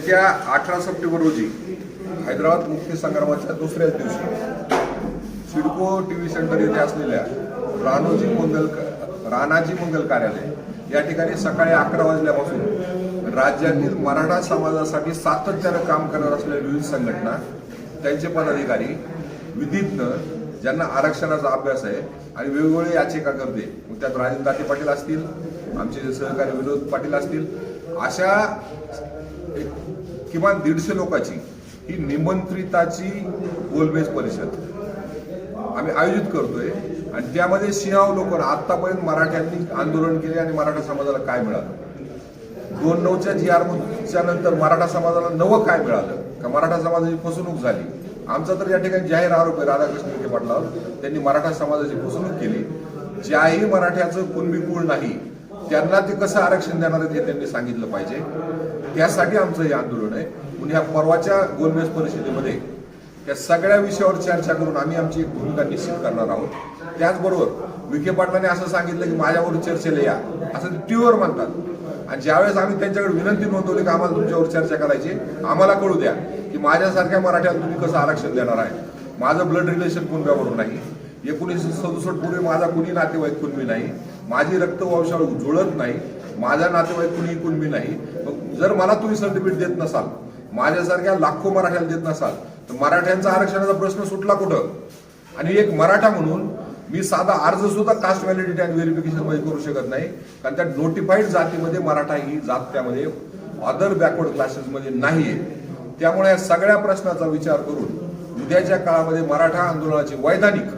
येत्या अठरा सप्टेंबर रोजी हैदराबाद मुक्ती संग्रामाच्या दुसऱ्याच दिवशी सिडको टी व्ही सेंटर येथे असलेल्या राणोजी मंगल राणाजी मंगल कार्यालय या ठिकाणी सकाळी अकरा वाजल्यापासून राज्यातील मराठा समाजासाठी सातत्यानं काम करत असलेल्या विविध संघटना त्यांचे पदाधिकारी विधीज्ञ ज्यांना आरक्षणाचा अभ्यास आहे आणि वेगवेगळे याचिका करते मग त्यात राजेंद्र दाते पाटील असतील आमचे जे सहकारी विनोद पाटील असतील अशा एक किमान दीडशे लोकांची ही निमंत्रिताची गोलमेज परिषद आम्ही आयोजित करतोय. आणि त्यामध्ये सिंहाव लोक आतापर्यंत मराठ्यांनी आंदोलन केले आणि मराठा समाजाला काय मिळालं? दोन नऊच्या जी आरच्या नंतर मराठा समाजाला नवं काय मिळालं? का मराठा समाजाची फसवणूक झाली? आमचा तर या ठिकाणी जाहीर आरोप आहे राधाकृष्ण विखे पाटलावर. त्यांनी मराठा समाजाची फसवणूक केली. ज्याही मराठ्याचं कुणबी कुळ नाही त्यांना ते कसं आरक्षण देणार आहेत हे त्यांनी सांगितलं पाहिजे. त्यासाठी आमचं हे आंदोलन आहे. म्हणून ह्या परवाच्या गोलमेज परिषदेमध्ये या सगळ्या विषयावर चर्चा करून आम्ही आमची एक भूमिका निश्चित करणार आहोत. त्याचबरोबर विखे पाटलांनी असं सांगितलं की माझ्यावर चर्चेला या. असं ते टीव्हीवर म्हणतात. आणि ज्यावेळेस आम्ही त्यांच्याकडे विनंती नोंदवली की आम्हाला तुमच्यावर चर्चा करायची आम्हाला कळू द्या की माझ्यासारख्या मराठ्याला तुम्ही कसं आरक्षण देणार आहे. माझं ब्लड रिलेशन कुणब्यावरून नाही. एकोणीसशे सदुसष्ट पूर्वी माझा कुणी नातेवाईक कुणबी नाही. माझी रक्तवंशावळ जुळत नाही माझ्या नातेवाईक कुणी कुणबी नाही. मग जर मला तुम्ही सर्टिफिकेट देत नसाल माझ्यासारख्या लाखो मराठ्याला देत नसाल तर मराठ्यांचा आरक्षणाचा प्रश्न सुटला कुठं? आणि एक मराठा म्हणून मी साधा अर्ज सुद्धा कास्ट व्हॅलिडिटी आणि व्हेरिफिकेशनमध्ये करू शकत नाही कारण त्या नोटिफाईड जातीमध्ये मराठा ही जात त्यामध्ये अदर बॅकवर्ड क्लासेस मध्ये नाहीये. त्यामुळे या सगळ्या प्रश्नाचा विचार करून उद्याच्या काळामध्ये मराठा आंदोलनाची वैधानिक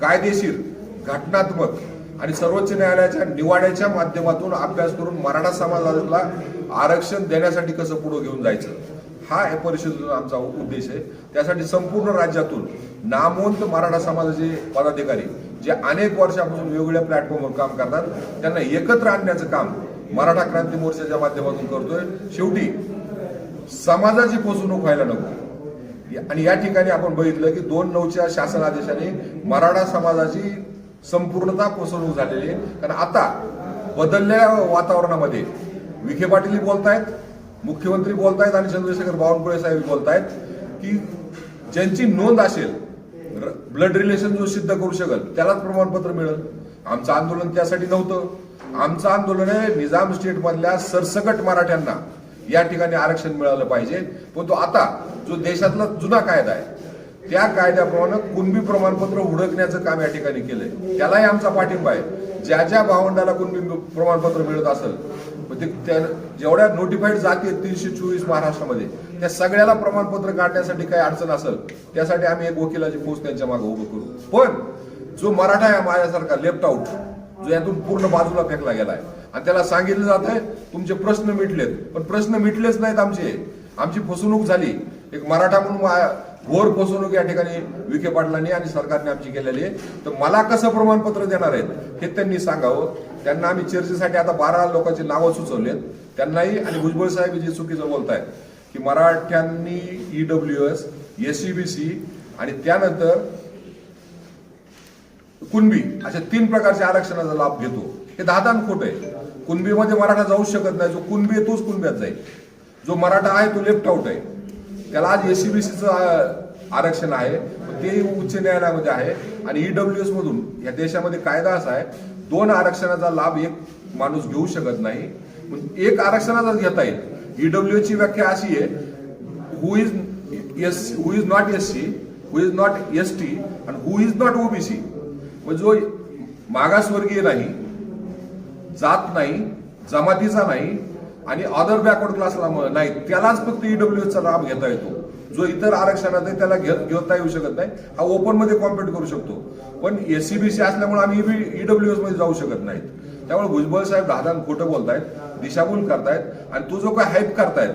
कायदेशीर घटनात्मक आणि सर्वोच्च न्यायालयाच्या निवाड्याच्या माध्यमातून अभ्यास करून मराठा समाजाला आरक्षण देण्यासाठी कसं पुढे घेऊन जायचं? हा या परिषदेचा आमचा उद्देश आहे. त्यासाठी संपूर्ण राज्यातून नामवंत मराठा समाजाचे पदाधिकारी जे अनेक वर्षापासून वेगवेगळ्या प्लॅटफॉर्मवर काम करतात त्यांना एकत्र आणण्याचं काम मराठा क्रांती मोर्चाच्या माध्यमातून करतोय. शेवटी समाजाची फसवणूक व्हायला नको. आणि या ठिकाणी आपण बघितलं की दोन नऊच्या शासन आदेशाने मराठा समाजाची संपूर्णता फसवणूक झालेली आहे. कारण आता बदलल्या वातावरणामध्ये विखे पाटील बोलतायत मुख्यमंत्री बोलतायत आणि चंद्रशेखर बावनकुळे साहेब बोलतायत की ज्यांची नोंद असेल ब्लड रिलेशन जो सिद्ध करू शकेल त्यालाच प्रमाणपत्र मिळेल. आमचं आंदोलन त्यासाठी नव्हतं. आमचं आंदोलन आहे निजाम स्टेट मधल्या सरसकट मराठ्यांना या ठिकाणी आरक्षण मिळालं पाहिजे. पण तो आता जो देशातला जुना कायदा आहे त्या कायद्याप्रमाणे कुणबी प्रमाणपत्र उडकण्याचं काम या ठिकाणी केलंय. त्यालाही आमचा पाठिंबा आहे. ज्या ज्या भावंडाला कुणबी प्रमाणपत्र मिळत असेल ते जेवढ्या नोटिफाईड जाती तीनशे चोवीस महाराष्ट्रामध्ये त्या सगळ्याला प्रमाणपत्र काढण्यासाठी काही अडचण असेल त्यासाठी आम्ही एक वकिलाची पोस्ट त्यांच्या मागे उभं करू. पण जो मराठा आहे माझ्यासारखा लेफ्ट आउट जो यातून पूर्ण बाजूला फेकला गेलाय आणि त्याला सांगितलं जात आहे तुमचे प्रश्न मिटलेत. पण प्रश्न मिटलेच नाहीत आमचे. आमची फसवणूक झाली. एक मराठा म्हणून घोर फसवणूक या ठिकाणी विखे पाटलांनी आणि सरकारने आमची केलेली आहे. तर मला कसं प्रमाणपत्र देणार आहेत हे त्यांनी सांगावं. त्यांना आम्ही चर्चेसाठी आता बारा लोकांची नावं सुचवलेत. त्यांनाही आणि भुजबळ साहेब जे चुकीचं बोलतायत की मराठ्यांनी ई ईडब्ल्यू एस एससीबीसी आणि त्यानंतर कुणबी अशा तीन प्रकारच्या आरक्षणाचा लाभ घेतो. हे दादान खोट आहे. कुणबीमध्ये मराठा जाऊ शकत नाही. जो कुणबी आहे तोच कुणब्यात जाईल. जो मराठा आहे तो लेफ्ट आउट आहे. त्याला आज एसीबीसीचं आरक्षण आहे. ते उच्च न्यायालयामध्ये आहे. आणि ईडब्ल्यू एस मधून या देशामध्ये कायदा असा आहे दोन आरक्षणाचा लाभ एक माणूस घेऊ शकत नाही. एक आरक्षणाचाच घेता येईल. ईडब्ल्यू ची व्याख्या अशी आहे who is S who is not S C who is not S T आणि हु इज नॉट ओबीसी जो मागासवर्गीय नाही जात नाही जमातीचा नाही आणि अदर बॅकवर्ड क्लासला नाही त्यालाच फक्त ईडब्ल्यूएसचा लाभ घेता येतो. जो इतर आरक्षणात आहे त्याला घेता येऊ शकत नाही. हा ओपनमध्ये कॉम्पिट करू शकतो. पण एससीबीसी असल्यामुळे आम्ही ईडब्ल्यूएसमध्ये जाऊ शकत नाहीत. त्यामुळे भुजबळ साहेब दादान खोटं बोलतायत दिशाभूल करतायत आणि तो जो काय हाईप करतायत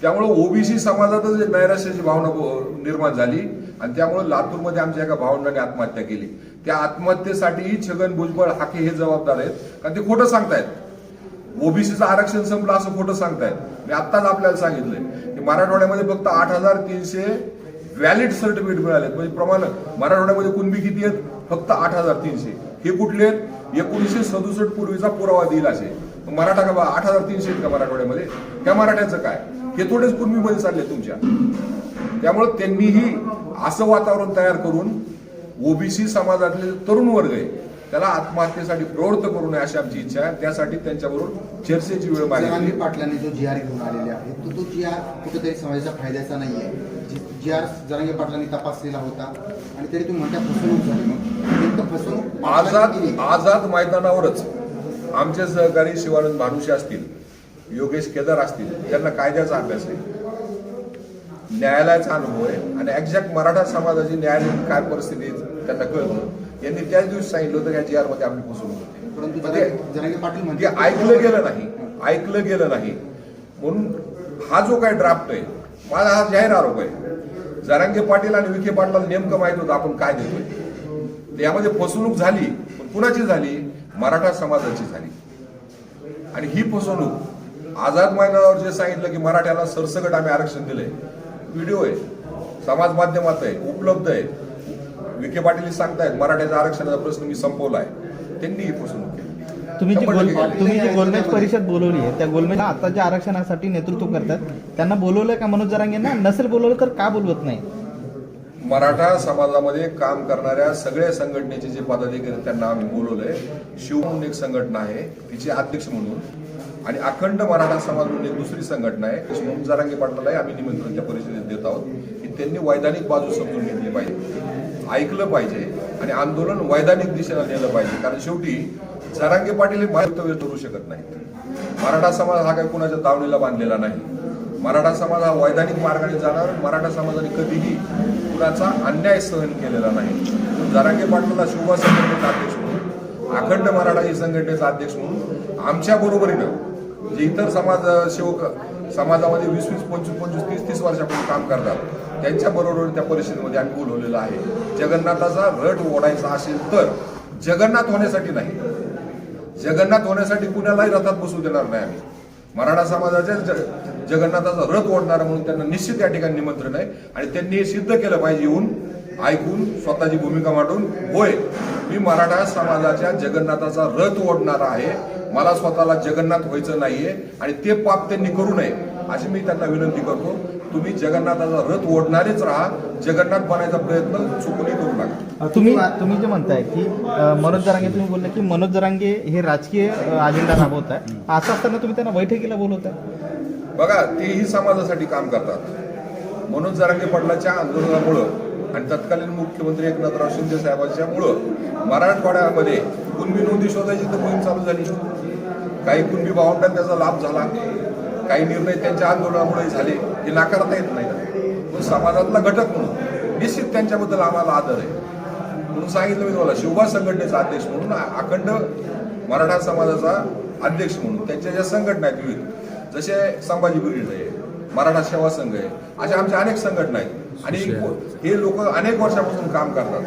त्यामुळे ओबीसी समाजातच एक नैराश्याची भावना निर्माण झाली. आणि त्यामुळे लातूरमध्ये आमच्या एका भावंडाने आत्महत्या केली. त्या आत्महत्येसाठीही छगन भुजबळ हाके हे जबाबदार आहेत. कारण ते खोटं सांगतायत. ओबीसीचं आरक्षण संपलं असं खोटं सांगतायत. मी आत्ताच आपल्याला सांगितलंय की मराठवाड्यामध्ये फक्त आठ हजार तीनशे व्हॅलिड सर्टिफिकेट मिळालेत. म्हणजे प्रमाण मराठवाड्यामध्ये कुणबी किती आहेत? फक्त आठ हजार तीनशे. हे कुठले आहेत? एकोणीसशे सदुसष्ट पूर्वीचा पुरावा देईल असे मराठा का बा- आठ हजार तीनशे आहेत का मराठवाड्यामध्ये? त्या मराठ्याचं काय? हे थोडेच कुणबीमध्ये चालले तुमच्या. त्यामुळे त्यांनीही असं वातावरण तयार करून ओबीसी समाजातले तरुण वर्ग आहे त्याला आत्महत्येसाठी प्रवृत्त करू नये अशी आमची इच्छा आहे. त्यासाठी त्यांच्याबरोबर चर्चेची वेळ जरांगे मागितली पाटलांनी जो जी आर घेऊन आलेले आहे तो तो जी आर कुठेतरी समाजाच्या फायद्याचा नाही आहे जी आर जरांगे पाटलांनी तपासलेला होता आणि तरी तुम्ही म्हणता फसवणूक झाली फसवणूक आझाद. आझाद मैदानावरच आमचे सहकारी शिवानंद भानुशी असतील योगेश केदार असतील त्यांना कायद्याचा अभ्यास आहे. न्यायालयाचा अनुभव आहे. आणि एक्झॅक्ट मराठा समाजाची न्यायालयीन काय परिस्थिती त्यांना कळतं. यांनी त्याच दिवशी सांगितलं होतं की आरमध्ये आपली फसवणूक होते. परंतु जरांगे पाटील ते म्हणते ऐकलं गेलं नाही ऐकलं गेलं नाही म्हणून हा जो काय ड्राफ्ट आहे माझा हा जाहीर आरोप आहे. जरांगे पाटील आणि विखे पाटलाला नेमकं माहीत होतं आपण काय देतोय. यामध्ये फसवणूक झाली पण कुणाची झाली? मराठा समाजाची झाली. आणि ही फसवणूक आझाद मैदानावर जे सांगितलं की मराठ्याला सरसकट आम्ही आरक्षण दिलंय व्हिडिओ आहे समाज माध्यमात आहे उपलब्ध आहे. विखे पाटील सांगतायत मराठ्याचा आरक्षणाचा प्रश्न मी संपवलाय. त्यांनी ही फसवणूक केली. तुम्ही जी गोल. तुम्ही जी गोलमेज परिषद बोलवली आहे त्या गोलमेज आता ज्या आरक्षणासाठी नेतृत्व करतात त्यांना बोलवलं का मनोज जरांगेंना नसेल बोलवलं तर का बोलवत नाही? मराठा समाजामध्ये काम करणाऱ्या सगळ्या संघटनेचे जे पदाधिकारी त्यांना आम्ही बोलवलंय. शिव म्हणून एक संघटना आहे तिचे अध्यक्ष म्हणून. आणि अखंड मराठा समाज म्हणून एक दुसरी संघटना आहे म्हणून जरांगे पाटलालाही आम्ही निमंत्रण त्या परिषदेत देत आहोत. की त्यांनी वैधानिक बाजू समजून घेतली पाहिजे. ऐकलं पाहिजे आणि आंदोलन वैधानिक दिशेला नेलं पाहिजे. कारण शेवटी जरांगे पाटील हे वक्तव्य करू शकत नाहीत. मराठा समाज हा काही कुणाच्या दावणीला बांधलेला नाही. मराठा समाज हा वैधानिक मार्गाने जाणार मराठा समाजाने कधीही कुणाचा अन्याय सहन केलेला नाही. जरांगे पाटीलला शिवबा संघटनेचा अध्यक्ष म्हणून अखंड मराठा ही संघटनेचा अध्यक्ष म्हणून आमच्या बरोबरीनं जे इतर समाज सेवक समाजामध्ये वीस वीस पंचवीस पंचवीस तीस तीस वर्षापूर्वी काम करतात. त्यांच्याबरोबर त्या परिषदेमध्ये आम्ही बोलवलेलं आहे. जगन्नाथाचा रट ओढायचा असेल तर जगन्नाथ होण्यासाठी नाही. जगन्नाथ होण्यासाठी कुणालाही रथात बसू देणार नाही आम्ही. मराठा समाजाच्या ज- जगन्नाथाचा रथ ओढणार म्हणून त्यांना निश्चित या ठिकाणी निमंत्रण आहे आणि त्यांनी हे सिद्ध केलं पाहिजे येऊन ऐकून स्वतःची भूमिका मांडून होय मी मराठा समाजाच्या जगन्नाथाचा रथ ओढणार आहे. मला स्वतःला जगन्नाथ व्हायचं नाहीये आणि ते पाप त्यांनी करू नये. अशी मी त्यांना विनंती करतो तुम्ही जगन्नाथाचा रथ ओढणारेच राहा जगन्नाथ बनायचा प्रयत्न चुकूनही करू नका. तुम्ही तुम्ही जे म्हणताय की मनोज जरांगे तुम्ही बोलले की मनोज जरांगे हे राजकीय अजेंडा राबवत आहे असं असताना तुम्ही त्यांना बैठकीला बोलवताय बघा तेही समाजासाठी काम करतात. मनोज जरांगे पाटलाच्या आंदोलनामुळं आणि तत्कालीन मुख्यमंत्री एकनाथराव शिंदे साहेबांच्या मुळं मराठवाड्यामध्ये कुणबी नोंदी शोधायची तर मोहीम चालू झाली. काही कुणबी भावंडांना त्याचा लाभ झाला. काही निर्णय त्यांच्या आंदोलनामुळे झाले हे नाकारता येत नाही. पण समाजातला घटक म्हणून निश्चित त्यांच्याबद्दल आम्हाला आदर आहे. म्हणून सांगितलं मी तुम्हाला शिवबा संघटनेचा अध्यक्ष म्हणून अखंड मराठा समाजाचा अध्यक्ष म्हणून त्यांच्या ज्या संघटना आहेत विविध जसे संभाजी ब्रिगेड आहे मराठा सेवा संघ आहे अशा आमच्या अनेक संघटना आहेत. आणि हे लोक अनेक वर्षापासून काम करतात.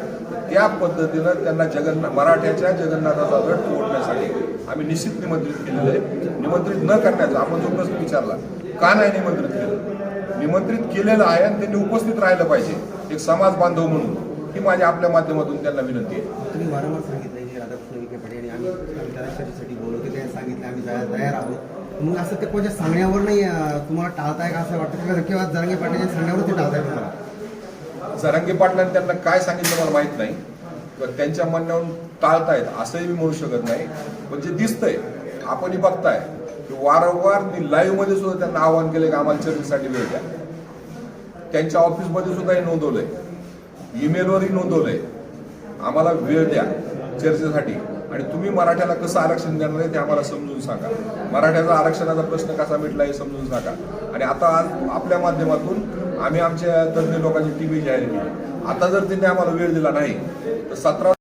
त्या पद्धतीनं त्यांना जगन्नाथ मराठ्याच्या जगन्नाथाचा रथ ओढण्यासाठी आम्ही निश्चित निमंत्रित केलेलं आहे. निमंत्रित न करण्याचा आपण जो प्रश्न विचारला का नाही निमंत्रित केलं? निमंत्रित केलेलं आहे आणि त्यांनी उपस्थित राहिलं पाहिजे एक समाज बांधव म्हणून. ही माझ्या आपल्या माध्यमातून त्यांना विनंती आहे. तुम्ही वारंवार सांगितलं की राधाकृष्ण विखे पाटील आणि आम्ही आम्ही त्याला चर्चेसाठी बोलवतो सांगितलं आम्ही जायला तयार आहोत. मग असं ते कोणत्या सांगण्यावर नाही तुम्हाला टाळताय का असं वाटतं? किंवा किंवा जरांगे पाटीलच्या सांगण्यावर ते टाळताय तुम्हाला जरांगे पाटलांनी त्यांना काय सांगितलं मला माहीत नाही पण त्यांच्या म्हणण्यावरून टाळतायत असंही मी म्हणू शकत नाही. पण जे दिसतंय आपणही बघताय की वारंवार मी लाईव्हमध्ये सुद्धा त्यांना आवाहन केलं की आम्हाला चर्चेसाठी वेळ द्या. त्यांच्या ऑफिसमध्ये सुद्धा हे नोंदवलंय. ईमेलवरही नोंदवलंय. आम्हाला वेळ द्या चर्चेसाठी. आणि तुम्ही मराठ्याला कसं आरक्षण देणार आहे ते आम्हाला समजून सांगा. मराठ्याचा आरक्षणाचा प्रश्न कसा मिटला हे समजून सांगा. आणि आता आपल्या माध्यमातून आम्ही आमच्या तज्ज्ञ लोकांची टीव्ही जाहीर केली. आता जर त्यांनी आम्हाला वेळ दिला नाही तर सतरा